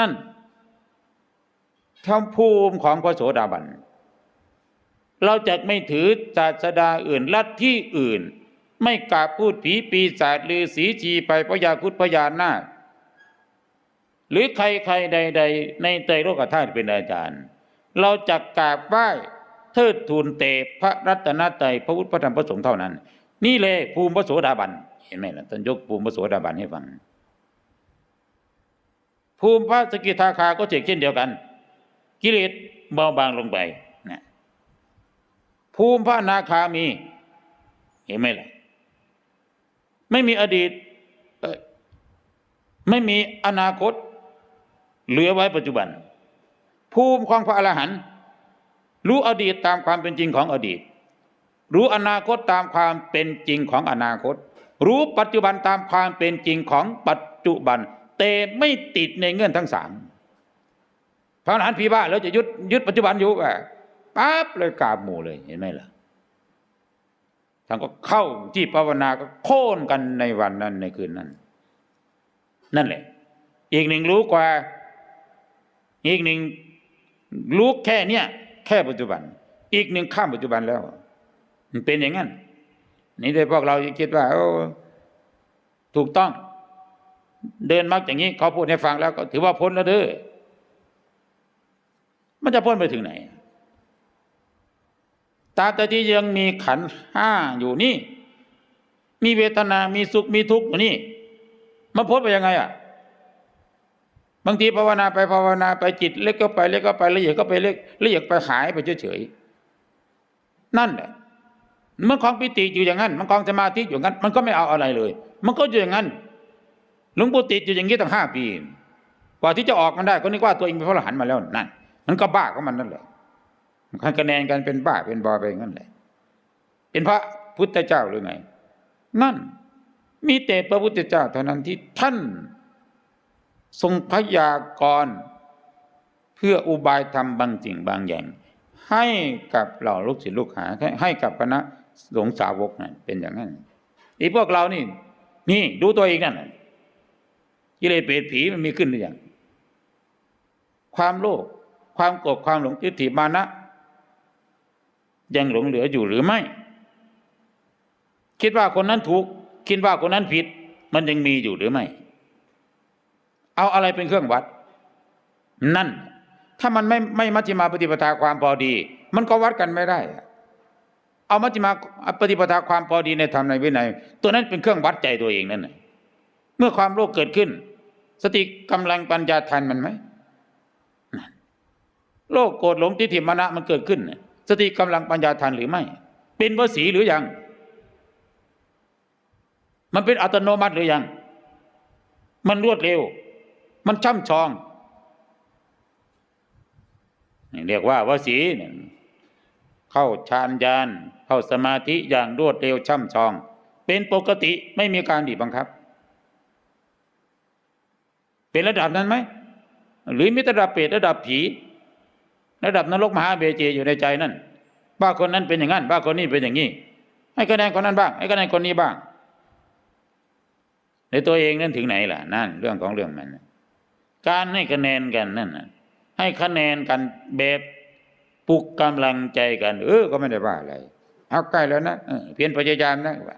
นั่นทั้งภูมิของพระโสดาบัน เราจะไม่ถือศาสดาอื่นลัทธิอื่น ไม่กราบพูดผีปีศาจลือสีชีไปพยาคุดพยานาคหรือใครใครใด ๆ ในไตรโลกธาตุเป็นอาจารย์ เราจะกราบไหว้เทิดทูนเตพระรัตนตรัยพระพุทธพระธรรมพระสงฆ์เท่านั้น นี่เลยภูมิพระโสดาบันเห็นไหมล่ะท่านยกภูมิพระโสดาบันให้ฟัง ภูมิพระสกิทาคาก็เช่นเดียวกัน กิเลสเบาบางลงไปนะภูมิพระนาคามี เห็นไหมล่ะ ไม่มีอดีตไม่มีอนาคต เหลือไว้ปัจจุบัน ภูมิของพระอรหันต์รู้อดีตตามความเป็นจริงของอดีต รู้อนาคตตามความเป็นจริงของอนาคต รู้ปัจจุบันตามความเป็นจริงของปัจจุบัน แต่ไม่ติดในเงื่อนทั้งสามพระอรหันต์พีบ้าแล้วจะยึดยึดปัจจุบันอยู่แบบปั๊บเลยกราบหมู่เลยเห็นไหมล่ะท่านก็เข้าที่ภาวนาก็โค่นกันในวันนั้นในคืนนั้น นั่นแหละ อีกหนึ่งรู้กว่า อีกหนึ่งรู้แค่เนี้ยแค่ปัจจุบัน อีกหนึ่งข้ามปัจจุบันแล้ว มันเป็นอย่างนั้น นี่ได้พวกเราคิดว่าโอ้ถูกต้อง เดินมักอย่างนี้เขาพูดให้ฟังแล้วก็ถือว่าพ้นแล้วเด้อมันจะพ้นไปถึงไหน ตาบใดที่ยังมีขันห้าอยู่นี่ มีเวทนา มีสุข มีทุกข์อยู่นี่ มันพ้นไปยังไงอะ บางทีภาวนาไปภาวนาไปจิตเล็กก็ไปเล็กก็ไปละเอียดก็ไปเล็กละเอียดไปหายไปเฉยๆ นั่นแหละเมื่อของปิติอยู่อย่างนั้น มันของสมาธิอยู่งั้น มันก็ไม่เอาอะไรเลย มันก็อยู่อย่างนั้น หลวงปู่ติดอยู่อย่างนี้ตั้งห้าปี กว่าที่จะออกมันได้ก็นึกว่าตัวเองเป็นพระอรหันต์มาแล้วนั่นมันก็บ้าของมันนั่นแหละมันคะแนนกันเป็นบ้าเป็นบอไปงั้นแหละ เป็นพระพุทธเจ้าหรือไง นั่น มีแต่พระพุทธเจ้าเท่านั้นที่ท่าน ทรงพยากรณ์เพื่ออุบายธรรมบางสิ่งบางอย่าง ให้กับเหล่าลูกศิษย์ลูกหา ให้กับคณะสงฆ์สาวกนั่นเป็นอย่างนั้นอีพวกเรานี่ นี่ดูตัวเองนั่น กิเลสเปรตผีมันมีขึ้นหรือยังความโลภความโกรธความหลงทิฏฐิมานะยังหลงเหลืออยู่หรือไม่ คิดว่าคนนั้นถูก คิดว่าคนนั้นผิด มันยังมีอยู่หรือไม่ เอาอะไรเป็นเครื่องวัด นั่น ถ้ามันไม่ไม่มัชฌิมาปฏิปทาความพอดี มันก็วัดกันไม่ได้ เอามัชฌิมาปฏิปทาความพอดีในธรรมในวินัย ตัวนั้นเป็นเครื่องวัดใจตัวเองนั่นน่ะเมื่อความโลภเกิดขึ้น สติกำลังปัญญาทันมันไหมโลภโกรธหลงทิฏฐิมานะมันเกิดขึ้น สติกำลังปัญญาทันหรือไม่ เป็นวสีหรือยัง มันเป็นอัตโนมัติหรือยัง มันรวดเร็ว มันช่ำชองเรียกว่าวสีเข้าฌานญาณเข้าสมาธิอย่างรวดเร็วช่ำชอง เป็นปกติไม่มีการบีบังคับ เป็นระดับนั้นไหมหรือมีรระดับเปรตระดับผี ระดับนรกมหาเบเจอยู่ในใจนั่นบ้าคนนั้นเป็นอย่างนั้นบ้าคนนี้เป็นอย่างนี้ให้คะแนนคนนั้นบ้างให้คะแนนคนนี้บ้าง ในตัวเองนั่นถึงไหนล่ะนั่น เรื่องของเรื่องมันการให้คะแนนกันนั่นให้คะแนนกันแบบปลุกกำลังใจกัน เออก็ไม่ได้ว่าอะไรเอาใกล้แล้วนะเออเพียรพยายามนะว่า